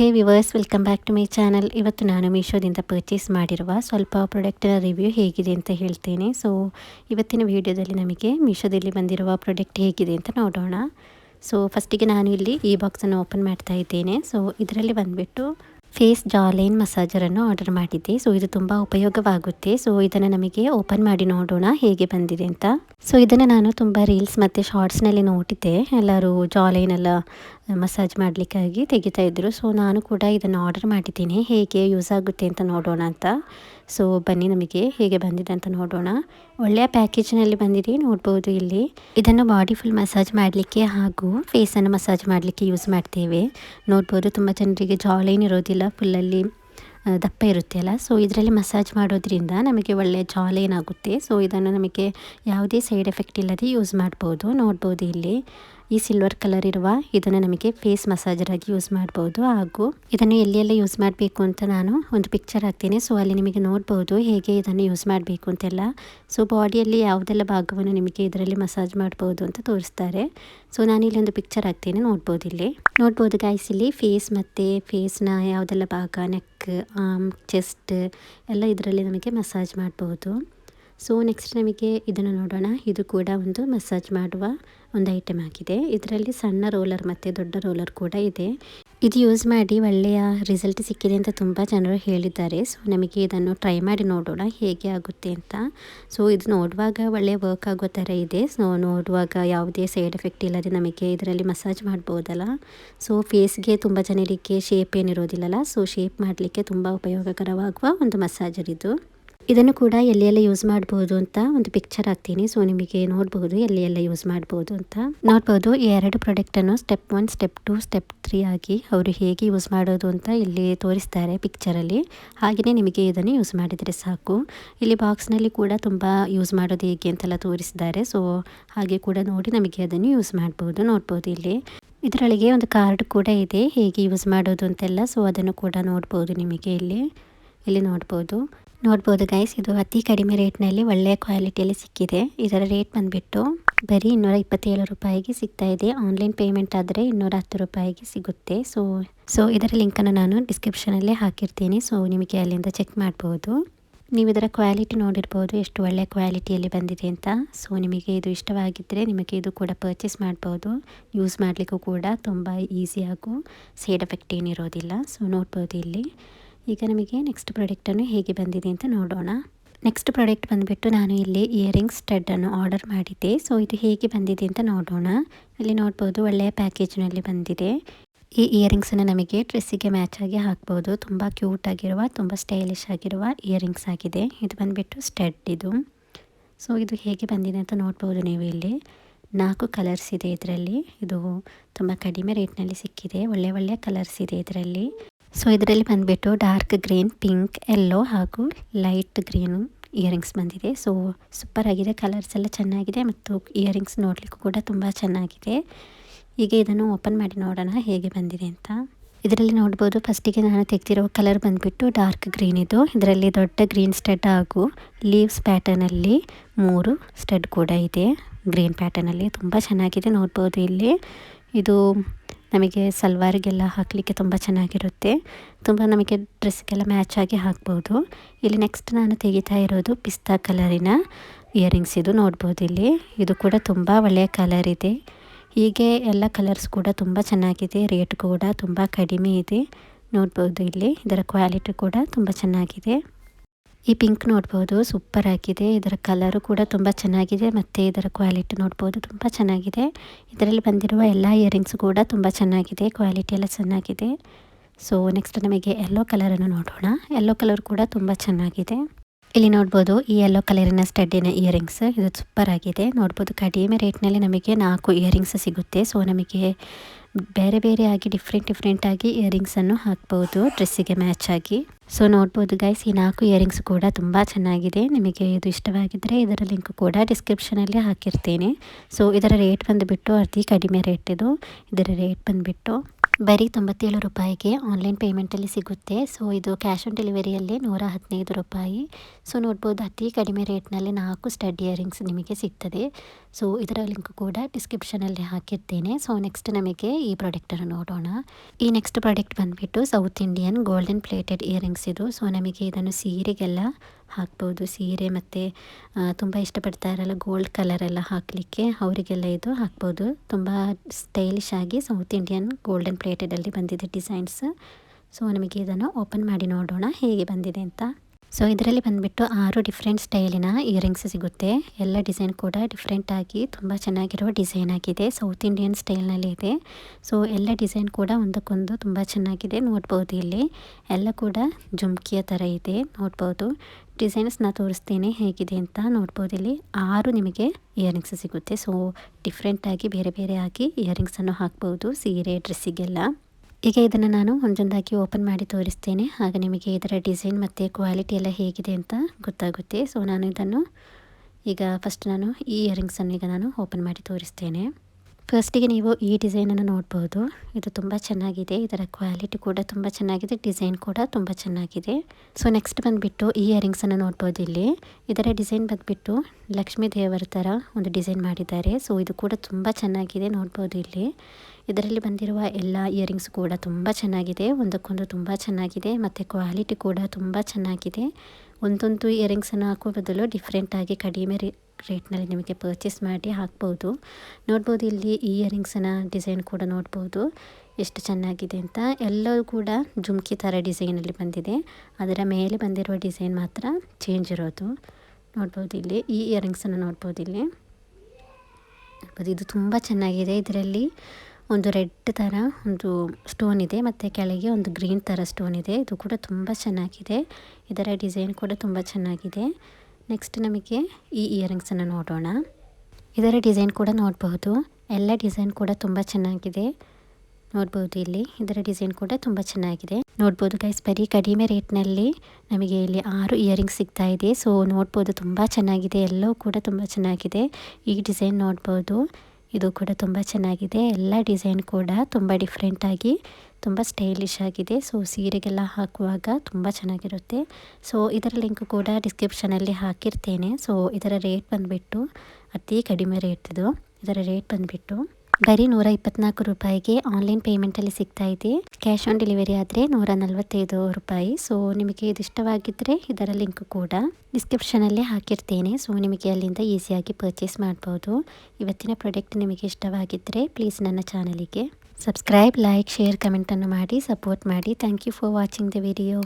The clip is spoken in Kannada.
Hey viewers, welcome back to my channel. ಇವತ್ತು ನಾನು ಮೀಶೋದಿಂದ ಪರ್ಚೇಸ್ ಮಾಡಿರುವ ಸ್ವಲ್ಪ ಪ್ರಾಡಕ್ಟಿನ ರಿವ್ಯೂ ಹೇಗಿದೆ ಅಂತ ಹೇಳ್ತೇನೆ. ಸೊ, ಇವತ್ತಿನ ವಿಡಿಯೋದಲ್ಲಿ ನಮಗೆ ಮೀಶೋದಲ್ಲಿ ಬಂದಿರುವ ಪ್ರಾಡಕ್ಟ್ ಹೇಗಿದೆ ಅಂತ ನೋಡೋಣ. ಸೊ, ಫಸ್ಟಿಗೆ ನಾನು ಇಲ್ಲಿ ಈ ಬಾಕ್ಸನ್ನು ಓಪನ್ ಮಾಡ್ತಾ ಇದ್ದೇನೆ. ಸೊ, ಇದರಲ್ಲಿ ಬಂದುಬಿಟ್ಟು ಫೇಸ್ ಜಾಲೈನ್ ಮಸಾಜರನ್ನು ಆರ್ಡರ್ ಮಾಡಿದ್ದೆ. ಸೊ, ಇದು ತುಂಬ ಉಪಯೋಗವಾಗುತ್ತೆ. ಸೊ, ಇದನ್ನು ನಮಗೆ ಓಪನ್ ಮಾಡಿ ನೋಡೋಣ ಹೇಗೆ ಬಂದಿದೆ ಅಂತ. ಸೊ, ಇದನ್ನು ನಾನು ತುಂಬ ರೀಲ್ಸ್ ಮತ್ತು ಶಾರ್ಟ್ಸ್ನಲ್ಲಿ ನೋಡಿದ್ದೆ. ಎಲ್ಲರೂ ಜಾಲೈನ್ ಎಲ್ಲ ಮಸಾಜ್ ಮಾಡಲಿಕ್ಕಾಗಿ ಇದ್ದರು ಸೊ ನಾನು ಕೂಡ ಇದನ್ನು ಆರ್ಡರ್ ಮಾಡಿದ್ದೀನಿ. ಹೇಗೆ ಯೂಸ್ ಆಗುತ್ತೆ ಅಂತ ನೋಡೋಣ ಅಂತ. ಸೊ ಬನ್ನಿ ನಮಗೆ ಹೇಗೆ ಬಂದಿದೆ ಅಂತ ನೋಡೋಣ. ಒಳ್ಳೆಯ ಪ್ಯಾಕೇಜ್ನಲ್ಲಿ ಬಂದಿದೆ, ನೋಡ್ಬೋದು ಇಲ್ಲಿ. ಇದನ್ನು ಬಾಡಿ ಫುಲ್ ಮಸಾಜ್ ಮಾಡಲಿಕ್ಕೆ ಹಾಗೂ ಫೇಸನ್ನು ಮಸಾಜ್ ಮಾಡಲಿಕ್ಕೆ ಯೂಸ್ ಮಾಡ್ತೇವೆ. ನೋಡ್ಬೋದು ತುಂಬ ಜನರಿಗೆ ಜಾಲೇನು ಇರೋದಿಲ್ಲ ಫುಲ್ಲಲ್ಲಿ ದಪ್ಪ ಇರುತ್ತೆ ಅಲ್ಲ. ಸೊ ಇದರಲ್ಲಿ ಮಸಾಜ್ ಮಾಡೋದ್ರಿಂದ ನಮಗೆ ಒಳ್ಳೆಯ ಜಾಲ್ ಏನಾಗುತ್ತೆ ಸೊ ಇದನ್ನು ನಮಗೆ ಯಾವುದೇ ಸೈಡ್ ಎಫೆಕ್ಟ್ ಇಲ್ಲದೆ ಯೂಸ್ ಮಾಡ್ಬೋದು. ನೋಡ್ಬೋದು ಇಲ್ಲಿ. ಈ ಸಿಲ್ವರ್ ಕಲರ್ ಇರುವ ಇದನ್ನು ನಮಗೆ ಫೇಸ್ ಮಸಾಜರ್ ಆಗಿ ಯೂಸ್ ಮಾಡ್ಬೋದು. ಹಾಗೂ ಇದನ್ನು ಎಲ್ಲೆಲ್ಲ ಯೂಸ್ ಮಾಡಬೇಕು ಅಂತ ನಾನು ಒಂದು ಪಿಕ್ಚರ್ ಹಾಕ್ತೀನಿ. ಸೊ ಅಲ್ಲಿ ನಿಮಗೆ ನೋಡ್ಬೋದು ಹೇಗೆ ಇದನ್ನು ಯೂಸ್ ಮಾಡಬೇಕು ಅಂತೆಲ್ಲ. ಸೊ ಬಾಡಿಯಲ್ಲಿ ಯಾವುದೆಲ್ಲ ಭಾಗವನ್ನು ನಿಮಗೆ ಇದರಲ್ಲಿ ಮಸಾಜ್ ಮಾಡ್ಬೋದು ಅಂತ ತೋರಿಸ್ತಾರೆ. ಸೊ ನಾನು ಇಲ್ಲಿ ಒಂದು ಪಿಕ್ಚರ್ ಹಾಕ್ತೀನಿ. ನೋಡ್ಬೋದು ಇಲ್ಲಿ. ನೋಡ್ಬೋದು ಗಾಯ್ಸ್ ಇಲ್ಲಿ ಫೇಸ್ ಮತ್ತು ಫೇಸ್ನ ಯಾವುದೆಲ್ಲ ಭಾಗ ನೆಕ್ ಆರ್ಮ್ ಚೆಸ್ಟ್ ಎಲ್ಲ ಇದರಲ್ಲಿ ನಮಗೆ ಮಸಾಜ್ ಮಾಡ್ಬೋದು. ಸೊ ನೆಕ್ಸ್ಟ್ ನಮಗೆ ಇದನ್ನು ನೋಡೋಣ. ಇದು ಕೂಡ ಒಂದು ಮಸಾಜ್ ಮಾಡುವ ಒಂದು ಐಟಮ್ ಆಗಿದೆ. ಇದರಲ್ಲಿ ಸಣ್ಣ ರೋಲರ್ ಮತ್ತು ದೊಡ್ಡ ರೋಲರ್ ಕೂಡ ಇದೆ. ಇದು ಯೂಸ್ ಮಾಡಿ ಒಳ್ಳೆಯ ರಿಸಲ್ಟ್ ಸಿಕ್ಕಿದೆ ಅಂತ ತುಂಬ ಜನರು ಹೇಳಿದ್ದಾರೆ. ಸೊ ನಮಗೆ ಇದನ್ನು ಟ್ರೈ ಮಾಡಿ ನೋಡೋಣ ಹೇಗೆ ಆಗುತ್ತೆ ಅಂತ. ಸೊ ಇದು ನೋಡುವಾಗ ಒಳ್ಳೆಯ ವರ್ಕ್ ಆಗೋ ಥರ ಇದೆ. ಸೊ ನೋಡುವಾಗ ಯಾವುದೇ ಸೈಡ್ ಎಫೆಕ್ಟ್ ಇಲ್ಲದೆ ನಮಗೆ ಇದರಲ್ಲಿ ಮಸಾಜ್ ಮಾಡ್ಬೋದಲ್ಲ. ಸೊ ಫೇಸ್ಗೆ ತುಂಬ ಜನರಿಗೆ ಶೇಪ್ ಏನಿರೋದಿಲ್ಲಲ್ಲ. ಸೊ ಶೇಪ್ ಮಾಡಲಿಕ್ಕೆ ತುಂಬ ಉಪಯೋಗಕರವಾಗುವ ಒಂದು ಮಸಾಜರ್ ಇದು ಇದನ್ನು ಕೂಡ ಎಲ್ಲಿ ಯೂಸ್ ಮಾಡಬಹುದು ಅಂತ ಒಂದು ಪಿಕ್ಚರ್ ಹಾಕ್ತೀನಿ. ಸೊ ನಿಮಗೆ ನೋಡಬಹುದು ಎಲ್ಲಿ ಎಲ್ಲ ಯೂಸ್ ಮಾಡಬಹುದು ಅಂತ. ನೋಡ್ಬೋದು ಈ ಎರಡು ಪ್ರಾಡಕ್ಟನ್ನು step one step two step three ಆಗಿ ಅವರು ಹೇಗೆ ಯೂಸ್ ಮಾಡೋದು ಅಂತ ಇಲ್ಲಿ ತೋರಿಸ್ತಾರೆ ಪಿಕ್ಚರಲ್ಲಿ ಹಾಗೆಯೇ ನಿಮಗೆ ಇದನ್ನು ಯೂಸ್ ಮಾಡಿದರೆ ಸಾಕು. ಇಲ್ಲಿ ಬಾಕ್ಸ್ನಲ್ಲಿ ಕೂಡ ತುಂಬ ಯೂಸ್ ಮಾಡೋದು ಹೇಗೆ ಅಂತೆಲ್ಲ ತೋರಿಸಿದ್ದಾರೆ ಸೊ ಹಾಗೆ ಕೂಡ ನೋಡಿ ನಮಗೆ ಅದನ್ನು ಯೂಸ್ ಮಾಡ್ಬೋದು. ನೋಡ್ಬೋದು ಇಲ್ಲಿ. ಇದರೊಳಗೆ ಒಂದು ಕಾರ್ಡ್ ಕೂಡ ಇದೆ. ಹೇಗೆ ಯೂಸ್ ಮಾಡೋದು ಅಂತೆಲ್ಲ. ಸೊ ಅದನ್ನು ಕೂಡ ನೋಡ್ಬೋದು ನಿಮಗೆ ಇಲ್ಲಿ. ಇಲ್ಲಿ ನೋಡ್ಬೋದು. ನೋಡ್ಬೋದು ಗೈಸ್ ಇದು ಅತಿ ಕಡಿಮೆ ರೇಟ್ನಲ್ಲಿ ಒಳ್ಳೆಯ ಕ್ವಾಲಿಟಿಯಲ್ಲಿ ಸಿಕ್ಕಿದೆ. ಇದರ ರೇಟ್ ಬಂದುಬಿಟ್ಟು ಬರೀ ಇನ್ನೂರ ಇಪ್ಪತ್ತೇಳು ರೂಪಾಯಿಗೆ ಸಿಗ್ತಾ ಇದೆ. ಆನ್ಲೈನ್ ಪೇಮೆಂಟ್ ಆದರೆ ಇನ್ನೂರ ಹತ್ತು ರೂಪಾಯಿಗೆ ಸಿಗುತ್ತೆ. ಸೊ ಸೊ ಇದರ ಲಿಂಕನ್ನು ನಾನು ಡಿಸ್ಕ್ರಿಪ್ಷನಲ್ಲೇ ಹಾಕಿರ್ತೀನಿ. ಸೊ ನಿಮಗೆ ಅಲ್ಲಿಂದ ಚೆಕ್ ಮಾಡ್ಬೋದು. ನೀವು ಇದರ ಕ್ವಾಲಿಟಿ ನೋಡಿರ್ಬೋದು, ಎಷ್ಟು ಒಳ್ಳೆಯ ಕ್ವಾಲಿಟಿಯಲ್ಲಿ ಬಂದಿದೆ ಅಂತ. ಸೊ ನಿಮಗೆ ಇದು ಇಷ್ಟವಾಗಿದ್ದರೆ ನಿಮಗೆ ಇದು ಕೂಡ ಪರ್ಚೇಸ್ ಮಾಡ್ಬೋದು. ಯೂಸ್ ಮಾಡಲಿಕ್ಕೂ ಕೂಡ ತುಂಬ ಈಸಿಯಾಗೂ ಸೈಡ್ ಎಫೆಕ್ಟ್ ಏನಿರೋದಿಲ್ಲ. ಸೊ ನೋಡ್ಬೋದು ಇಲ್ಲಿ. ಈಗ ನಮಗೆ ನೆಕ್ಸ್ಟ್ ಪ್ರಾಡಕ್ಟನ್ನು ಹೇಗೆ ಬಂದಿದೆ ಅಂತ ನೋಡೋಣ. ನೆಕ್ಸ್ಟ್ ಪ್ರಾಡಕ್ಟ್ ಬಂದುಬಿಟ್ಟು ನಾನು ಇಲ್ಲಿ ಇಯರಿಂಗ್ಸ್ ಸ್ಟಡ್ಡನ್ನು ಆರ್ಡರ್ ಮಾಡಿದ್ದೆ. ಸೊ ಇದು ಹೇಗೆ ಬಂದಿದೆ ಅಂತ ನೋಡೋಣ. ಇಲ್ಲಿ ನೋಡ್ಬೋದು ಒಳ್ಳೆಯ ಪ್ಯಾಕೇಜ್ನಲ್ಲಿ ಬಂದಿದೆ. ಈ ಇಯರಿಂಗ್ಸನ್ನು ನಮಗೆ ಡ್ರೆಸ್ಸಿಗೆ ಮ್ಯಾಚ್ ಆಗಿ ಹಾಕ್ಬೋದು. ತುಂಬ ಕ್ಯೂಟ್ ಆಗಿರುವ, ತುಂಬ ಸ್ಟೈಲಿಶ್ ಆಗಿರುವ ಇಯರಿಂಗ್ಸ್ ಆಗಿದೆ. ಇದು ಬಂದುಬಿಟ್ಟು ಸ್ಟಡ್ ಇದು. ಸೊ ಇದು ಹೇಗೆ ಬಂದಿದೆ ಅಂತ ನೋಡ್ಬೋದು ನೀವು ಇಲ್ಲಿ. ನಾಲ್ಕು ಕಲರ್ಸ್ ಇದೆ ಇದರಲ್ಲಿ. ಇದು ತುಂಬ ಕಡಿಮೆ ರೇಟ್ನಲ್ಲಿ ಸಿಕ್ಕಿದೆ. ಒಳ್ಳೆ ಒಳ್ಳೆಯ ಕಲರ್ಸ್ ಇದೆ ಇದರಲ್ಲಿ. ಸೊ ಇದರಲ್ಲಿ ಬಂದುಬಿಟ್ಟು ಡಾರ್ಕ್ ಗ್ರೀನ್ ಪಿಂಕ್ ಎಲ್ಲೋ ಹಾಗೂ ಲೈಟ್ ಗ್ರೀನು ಇಯರಿಂಗ್ಸ್ ಬಂದಿದೆ. ಸೊ ಸೂಪರ್ ಆಗಿದೆ. ಕಲರ್ಸ್ ಎಲ್ಲ ಚೆನ್ನಾಗಿದೆ ಮತ್ತು ಇಯರಿಂಗ್ಸ್ ನೋಡಲಿಕ್ಕೂ ಕೂಡ ತುಂಬ ಚೆನ್ನಾಗಿದೆ. ಈಗ ಇದನ್ನು ಓಪನ್ ಮಾಡಿ ನೋಡೋಣ ಹೇಗೆ ಬಂದಿದೆ ಅಂತ. ಇದರಲ್ಲಿ ನೋಡ್ಬೋದು ಫಸ್ಟಿಗೆ ನಾನು ತೆಗೆದಿರೋ ಕಲರ್ ಬಂದುಬಿಟ್ಟು ಡಾರ್ಕ್ ಗ್ರೀನ್ ಇದು. ಇದರಲ್ಲಿ ದೊಡ್ಡ ಗ್ರೀನ್ ಸ್ಟಡ್ ಹಾಗೂ ಲೀವ್ಸ್ ಪ್ಯಾಟರ್ನಲ್ಲಿ ಮೂರು ಸ್ಟಡ್ ಕೂಡ ಇದೆ. ಗ್ರೀನ್ ಪ್ಯಾಟರ್ನಲ್ಲಿ ತುಂಬ ಚೆನ್ನಾಗಿದೆ. ನೋಡ್ಬೋದು ಇಲ್ಲಿ. ಇದು ನಮಗೆ ಸಲ್ವಾರಿಗೆಲ್ಲ ಹಾಕಲಿಕ್ಕೆ ತುಂಬ ಚೆನ್ನಾಗಿರುತ್ತೆ. ತುಂಬ ನಮಗೆ ಡ್ರೆಸ್ಗೆಲ್ಲ ಮ್ಯಾಚ್ ಆಗಿ ಹಾಕ್ಬೋದು. ಇಲ್ಲಿ ನೆಕ್ಸ್ಟ್ ನಾನು ತೆಗಿತಾ ಇರೋದು ಪಿಸ್ತಾ ಕಲರಿನ ಇಯರಿಂಗ್ಸ್ ಇದು ನೋಡ್ಬೋದು ಇಲ್ಲಿ. ಇದು ಕೂಡ ತುಂಬ ಒಳ್ಳೆಯ ಕಲರ್ ಇದೆ. ಹೀಗೆ ಎಲ್ಲ ಕಲರ್ಸ್ ಕೂಡ ತುಂಬ ಚೆನ್ನಾಗಿದೆ. ರೇಟ್ ಕೂಡ ತುಂಬ ಕಡಿಮೆ ಇದೆ. ನೋಡ್ಬೋದು ಇಲ್ಲಿ. ಇದರ ಕ್ವಾಲಿಟಿ ಕೂಡ ತುಂಬ ಚೆನ್ನಾಗಿದೆ. ಈ ಪಿಂಕ್ ನೋಡ್ಬೋದು, ಸೂಪರ್ ಆಗಿದೆ. ಇದರ ಕಲರು ಕೂಡ ತುಂಬ ಚೆನ್ನಾಗಿದೆ ಮತ್ತು ಇದರ ಕ್ವಾಲಿಟಿ ನೋಡ್ಬೋದು, ತುಂಬ ಚೆನ್ನಾಗಿದೆ. ಇದರಲ್ಲಿ ಬಂದಿರುವ ಎಲ್ಲ ಇಯರಿಂಗ್ಸ್ ಕೂಡ ತುಂಬ ಚೆನ್ನಾಗಿದೆ ಕ್ವಾಲಿಟಿ ಎಲ್ಲ ಚೆನ್ನಾಗಿದೆ. ಸೊ ನೆಕ್ಸ್ಟ್ ನಮಗೆ ಯೆಲ್ಲೋ ಕಲರನ್ನು ನೋಡೋಣ. ಎಲ್ಲೋ ಕಲರ್ ಕೂಡ ತುಂಬ ಚೆನ್ನಾಗಿದೆ. ಇಲ್ಲಿ ನೋಡ್ಬೋದು ಈ ಎಲ್ಲೋ ಕಲರಿನ ಸ್ಟಡ್ಡಿನ ಇಯರಿಂಗ್ಸ್ ಇದು ಸೂಪರ್ ಆಗಿದೆ. ನೋಡ್ಬೋದು ಕಡಿಮೆ ರೇಟ್ನಲ್ಲಿ ನಮಗೆ ನಾಲ್ಕು ಇಯರಿಂಗ್ಸ್ ಸಿಗುತ್ತೆ. ಸೊ ನಮಗೆ ಬೇರೆ ಬೇರೆ ಆಗಿ ಡಿಫ್ರೆಂಟ್ ಡಿಫ್ರೆಂಟ್ ಆಗಿ ಇಯರಿಂಗ್ಸನ್ನು ಹಾಕ್ಬೋದು ಡ್ರೆಸ್ಸಿಗೆ ಮ್ಯಾಚ್ ಆಗಿ. ಸೊ ನೋಡ್ಬೋದು ಗೈಸ್ ಈ ನಾಲ್ಕು ಇಯರಿಂಗ್ಸ್ ಕೂಡ ತುಂಬ ಚೆನ್ನಾಗಿದೆ. ನಿಮಗೆ ಇದು ಇಷ್ಟವಾಗಿದ್ದರೆ ಇದರ ಲಿಂಕ್ ಕೂಡ ಡಿಸ್ಕ್ರಿಪ್ಷನಲ್ಲಿ ಹಾಕಿರ್ತೀನಿ. ಸೊ ಇದರ ರೇಟ್ ಬಂದುಬಿಟ್ಟು ಅತಿ ಕಡಿಮೆ ರೇಟ್ ಇದು. ಇದರ ರೇಟ್ ಬಂದುಬಿಟ್ಟು ಬರೀ ತೊಂಬತ್ತೇಳು ರೂಪಾಯಿಗೆ ಆನ್ಲೈನ್ ಪೇಮೆಂಟಲ್ಲಿ ಸಿಗುತ್ತೆ. ಸೊ ಇದು ಕ್ಯಾಶ್ ಆನ್ ಡೆಲಿವರಿಯಲ್ಲಿ ನೂರ ಹದಿನೈದು ರೂಪಾಯಿ. ಸೊ ನೋಡ್ಬೋದು ಅತಿ ಕಡಿಮೆ ರೇಟ್ನಲ್ಲಿ ನಾಲ್ಕು ಸ್ಟಡ್ ಇಯರಿಂಗ್ಸ್ ನಿಮಗೆ ಸಿಗ್ತದೆ. ಸೊ ಇದರ ಲಿಂಕ್ ಕೂಡ ಡಿಸ್ಕ್ರಿಪ್ಷನಲ್ಲಿ ಹಾಕಿರ್ತೇನೆ. ಸೊ ನೆಕ್ಸ್ಟ್ ನಮಗೆ ಈ ಪ್ರಾಡಕ್ಟನ್ನು ನೋಡೋಣ. ಈ ನೆಕ್ಸ್ಟ್ ಪ್ರಾಡಕ್ಟ್ ಬಂದುಬಿಟ್ಟು south Indian golden plated earrings ಇದು. ಸೊ ನಮಗೆ ಇದನ್ನು ಸೀರೆಗೆಲ್ಲ ಹಾಕ್ಬೋದು, ಸೀರೆ ಮತ್ತು ತುಂಬ ಇಷ್ಟಪಡ್ತಾರಲ್ಲ ಗೋಲ್ಡ್ ಕಲರೆಲ್ಲ ಹಾಕಲಿಕ್ಕೆ. ಅವರಿಗೆಲ್ಲ ಇದು ಹಾಕ್ಬೋದು. ತುಂಬ ಸ್ಟೈಲಿಶ್ ಆಗಿ ಸೌತ್ ಇಂಡಿಯನ್ ಗೋಲ್ಡನ್ ಪ್ಲೇಟೆಡಲ್ಲಿ ಬಂದಿದೆ ಡಿಸೈನ್ಸ್ ಸೊ ನಮಗೆ ಇದನ್ನು ಓಪನ್ ಮಾಡಿ ನೋಡೋಣ ಹೇಗೆ ಬಂದಿದೆ ಅಂತ. ಸೊ ಇದರಲ್ಲಿ ಬಂದುಬಿಟ್ಟು ಆರು ಡಿಫ್ರೆಂಟ್ ಸ್ಟೈಲಿನ ಇಯರಿಂಗ್ಸ್ ಸಿಗುತ್ತೆ. ಎಲ್ಲ ಡಿಸೈನ್ ಕೂಡ ಡಿಫ್ರೆಂಟ್ ಆಗಿ ತುಂಬ ಚೆನ್ನಾಗಿರೋ ಡಿಸೈನ್ ಆಗಿದೆ. ಸೌತ್ ಇಂಡಿಯನ್ ಸ್ಟೈಲ್ನಲ್ಲಿ ಇದೆ. ಸೊ ಎಲ್ಲ ಡಿಸೈನ್ ಕೂಡ ಒಂದಕ್ಕೊಂದು ತುಂಬ ಚೆನ್ನಾಗಿದೆ. ನೋಡ್ಬೋದು ಇಲ್ಲಿ. ಎಲ್ಲ ಕೂಡ ಜುಮ್ಕಿಯ ಥರ ಇದೆ. ನೋಡ್ಬೋದು. ಡಿಸೈನ್ಸ್ನ ತೋರಿಸ್ತೇನೆ, ಹೇಗಿದೆ ಅಂತ ನೋಡ್ಬೋದು. ಇಲ್ಲಿ ಆರು ನಿಮಗೆ ಇಯರಿಂಗ್ಸ್ ಸಿಗುತ್ತೆ. ಸೊ ಡಿಫ್ರೆಂಟಾಗಿ ಬೇರೆ ಬೇರೆ ಆಗಿ ಇಯರಿಂಗ್ಸನ್ನು ಹಾಕ್ಬೋದು, ಸೀರೆ ಡ್ರೆಸ್ಸಿಗೆಲ್ಲ ಈಗ ಇದನ್ನು ನಾನು ಒಂದೊಂದಾಗಿ ಓಪನ್ ಮಾಡಿ ತೋರಿಸ್ತೇನೆ. ಆಗ ನಿಮಗೆ ಇದರ ಡಿಸೈನ್ ಮತ್ತು ಕ್ವಾಲಿಟಿ ಎಲ್ಲ ಹೇಗಿದೆ ಅಂತ ಗೊತ್ತಾಗುತ್ತೆ. ಸೊ ನಾನು ಇದನ್ನು ಈಗ ಫಸ್ಟ್ ನಾನು ಈ ಇಯರಿಂಗ್ಸನ್ನು ಈಗ ನಾನು ಓಪನ್ ಮಾಡಿ ತೋರಿಸ್ತೇನೆ. ಫಸ್ಟಿಗೆ ನೀವು ಈ ಡಿಸೈನನ್ನು ನೋಡ್ಬೋದು. ಇದು ತುಂಬ ಚೆನ್ನಾಗಿದೆ. ಇದರ ಕ್ವಾಲಿಟಿ ಕೂಡ ತುಂಬ ಚೆನ್ನಾಗಿದೆ. ಡಿಸೈನ್ ಕೂಡ ತುಂಬ ಚೆನ್ನಾಗಿದೆ. ಸೊ ನೆಕ್ಸ್ಟ್ ಬಂದುಬಿಟ್ಟು ಈ ಇಯರಿಂಗ್ಸನ್ನು ನೋಡ್ಬೋದು ಇಲ್ಲಿ. ಇದರ ಡಿಸೈನ್ ಬಂದುಬಿಟ್ಟು ಲಕ್ಷ್ಮೀ ದೇವರ ಥರ ಒಂದು ಡಿಸೈನ್ ಮಾಡಿದ್ದಾರೆ. ಸೊ ಇದು ಕೂಡ ತುಂಬ ಚೆನ್ನಾಗಿದೆ ನೋಡ್ಬೋದು ಇಲ್ಲಿ. ಇದರಲ್ಲಿ ಬಂದಿರುವ ಎಲ್ಲ ಇಯರಿಂಗ್ಸ್ ಕೂಡ ತುಂಬ ಚೆನ್ನಾಗಿದೆ. ಒಂದಕ್ಕೊಂದು ತುಂಬ ಚೆನ್ನಾಗಿದೆ. ಮತ್ತು ಕ್ವಾಲಿಟಿ ಕೂಡ ತುಂಬ ಚೆನ್ನಾಗಿದೆ. ಒಂದೊಂದು ಇಯರಿಂಗ್ಸನ್ನು ಹಾಕೋ ಬದಲು ಡಿಫ್ರೆಂಟಾಗಿ ಕಡಿಮೆ ರೇ ರೇಟ್ನಲ್ಲಿ ನಿಮಗೆ ಪರ್ಚೇಸ್ ಮಾಡಿ ಹಾಕ್ಬೋದು. ನೋಡ್ಬೋದು ಇಲ್ಲಿ ಈ ಇಯರಿಂಗ್ಸನ್ನು ಡಿಸೈನ್ ಕೂಡ ನೋಡ್ಬೋದು. ಎಷ್ಟು ಚೆನ್ನಾಗಿದೆ ಅಂತ. ಎಲ್ಲವೂ ಕೂಡ ಜುಮ್ಕಿ ಥರ ಡಿಸೈನಲ್ಲಿ ಬಂದಿದೆ. ಅದರ ಮೇಲೆ ಬಂದಿರುವ ಡಿಸೈನ್ ಮಾತ್ರ ಚೇಂಜ್ ಇರೋದು. ನೋಡ್ಬೋದು ಇಲ್ಲಿ ಈ ಇಯರಿಂಗ್ಸನ್ನು ನೋಡ್ಬೋದು ಇಲ್ಲಿ. ಇದು ತುಂಬ ಚೆನ್ನಾಗಿದೆ ಇದರಲ್ಲಿ. ಒಂದು ರೆಡ್ ಥರ ಒಂದು ಸ್ಟೋನ್ ಇದೆ, ಮತ್ತು ಕೆಳಗೆ ಒಂದು ಗ್ರೀನ್ ಥರ ಸ್ಟೋನ್ ಇದೆ. ಇದು ಕೂಡ ತುಂಬ ಚೆನ್ನಾಗಿದೆ. ಇದರ ಡಿಸೈನ್ ಕೂಡ ತುಂಬ ಚೆನ್ನಾಗಿದೆ. ನೆಕ್ಸ್ಟ್ ನಮಗೆ ಈ ಇಯರಿಂಗ್ಸನ್ನು ನೋಡೋಣ. ಇದರ ಡಿಸೈನ್ ಕೂಡ ನೋಡಬಹುದು. ಎಲ್ಲ ಡಿಸೈನ್ ಕೂಡ ತುಂಬ ಚೆನ್ನಾಗಿದೆ. ನೋಡ್ಬೋದು ಇಲ್ಲಿ. ಇದರ ಡಿಸೈನ್ ಕೂಡ ತುಂಬ ಚೆನ್ನಾಗಿದೆ. ನೋಡ್ಬೋದು ಗೈಸ್ ಬರೀ ಕಡಿಮೆ ರೇಟ್ನಲ್ಲಿ ನಮಗೆ ಇಲ್ಲಿ ಆರು ಇಯರಿಂಗ್ಸ್ ಸಿಗ್ತಾ ಇದೆ. ಸೊ ನೋಡ್ಬೋದು ತುಂಬ ಚೆನ್ನಾಗಿದೆ. ಎಲ್ಲವೂ ಕೂಡ ತುಂಬ ಚೆನ್ನಾಗಿದೆ. ಈ ಡಿಸೈನ್ ನೋಡ್ಬೋದು. ಇದು ಕೂಡ ತುಂಬ ಚೆನ್ನಾಗಿದೆ. ಎಲ್ಲ ಡಿಸೈನ್ ಕೂಡ ತುಂಬ ಡಿಫ್ರೆಂಟಾಗಿ ತುಂಬ ಸ್ಟೈಲಿಶ್ ಆಗಿದೆ. ಸೊ ಸೀರೆಗೆಲ್ಲ ಹಾಕುವಾಗ ತುಂಬ ಚೆನ್ನಾಗಿರುತ್ತೆ. ಸೊ ಇದರ ಲಿಂಕ್ ಕೂಡ ಡಿಸ್ಕ್ರಿಪ್ಷನಲ್ಲಿ ಹಾಕಿರ್ತೇನೆ. ಸೊ ಇದರ ರೇಟ್ ಬಂದುಬಿಟ್ಟು ಅತಿ ಕಡಿಮೆ ರೇಟ್ ಇದು. ಇದರ ರೇಟ್ ಬಂದುಬಿಟ್ಟು ಬರೀ ನೂರ ಇಪ್ಪತ್ನಾಲ್ಕು ರೂಪಾಯಿಗೆ ಆನ್ಲೈನ್ ಪೇಮೆಂಟಲ್ಲಿ ಸಿಗ್ತಾ ಇದೆ. ಕ್ಯಾಶ್ ಆನ್ ಡೆಲಿವರಿ ಆದರೆ ನೂರ ನಲವತ್ತೈದು ರೂಪಾಯಿ. ಸೊ ನಿಮಗೆ ಇದು ಇಷ್ಟವಾಗಿದ್ದರೆ ಇದರ ಲಿಂಕ್ ಕೂಡ ಡಿಸ್ಕ್ರಿಪ್ಷನಲ್ಲೇ ಹಾಕಿರ್ತೇನೆ. ಸೊ ನಿಮಗೆ ಅಲ್ಲಿಂದ ಈಸಿಯಾಗಿ ಪರ್ಚೇಸ್ ಮಾಡ್ಬೋದು. ಇವತ್ತಿನ ಪ್ರಾಡಕ್ಟ್ ನಿಮಗೆ ಇಷ್ಟವಾಗಿದ್ದರೆ ಪ್ಲೀಸ್ ನನ್ನ ಚಾನಲಿಗೆ ಸಬ್ಸ್ಕ್ರೈಬ್ ಲೈಕ್ ಶೇರ್ ಕಮೆಂಟನ್ನು ಮಾಡಿ ಸಪೋರ್ಟ್ ಮಾಡಿ. Thank you for watching the video